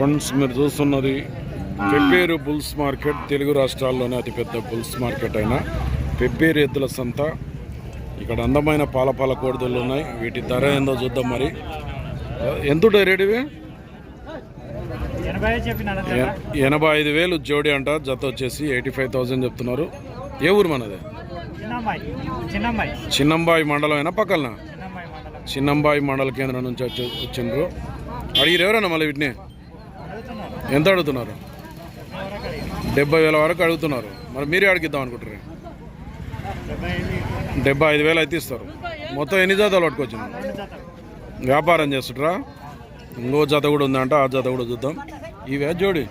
Friends మీరు చూస్తున్నది Pebberu bulls market Telugu రాష్ట్రాల్లోనే అతిపెద్ద బుల్స్ మార్కెట్ అయిన. పెబ్బేరు ఎద్దుల సంత. ఇక్కడ అందమైన పాల పాల కోడిదలు ఉన్నాయి. వీటి ధర ఏందో చూద్దాం మరి. ఎంత ఇవి? ఎనభై ఐదు వేలు జోడి అంట. జత వచ్చేసి ఎయిటీ ఫైవ్ థౌసండ్ చెప్తున్నారు. ఏ ఊరు మనది? చిన్నంబాయి. మండలం అయినా పక్కన? చిన్నంబాయి మండల. కేంద్రం నుంచి వచ్చి వచ్చిండ్రు. అడిగిరు ఎవరన్నా మళ్ళీ వీటిని? ఎంత అడుగుతున్నారు? డెబ్బై వేల వరకు అడుగుతున్నారు. మరి మీరే అడిగిద్దాం అనుకుంటారు డెబ్బై ఐదు వేలు అయితే ఇస్తారు. మొత్తం ఎన్ని జాతలు పట్టుకొచ్చింది? వ్యాపారం చేస్తుంటారా ఇంకో జత కూడా ఉందంట ఆ జత కూడా చూద్దాం. ఇవే జోడి?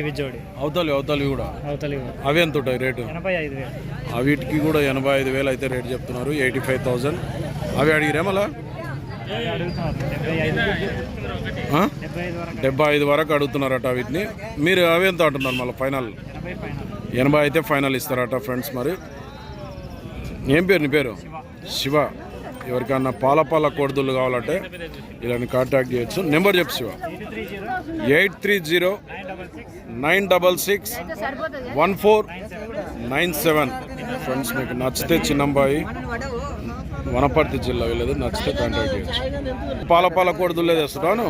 ఇవి జోడి. అవతలి అవతలి కూడా? అవతలి. అవి ఎంత ఉంటాయి రేటు? ఎనభై ఐదు వేలు. ఆ వీటికి కూడా ఎనభై ఐదు వేలు అయితే రేటు చెప్తున్నారు ఎయిటీ ఫైవ్ థౌజండ్. అవి అడిగిరే మళ్ళా? డెబ్బై ఐదు వరకు అడుగుతున్నారట వీటిని. మీరు అవి ఎంత అంటున్నారు మళ్ళీ ఫైనల్? ఎనభై అయితే ఫైనల్ ఇస్తారట ఫ్రెండ్స్ మరి. ఏం పేరు నీ పేరు? శివ. ఎవరికన్నా పాల పాల కోడిదులు కావాలంటే ఇలాని కాంటాక్ట్ చేయొచ్చు. నెంబర్ చెప్పు Shiva. Eight three zero nine double six nine double six one four nine seven. Friends మీకు నచ్చితే చిన్నంబాయి. వనపర్తి జిల్లా వెళ్ళేది నచ్చితే కాంటాక్ట్ చేయొచ్చు. పాల పాల కోడిదులే వస్తున్నాను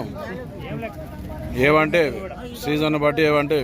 ఏమంటే ఏవంటే? సీజన్ బట్టి ఏవంటే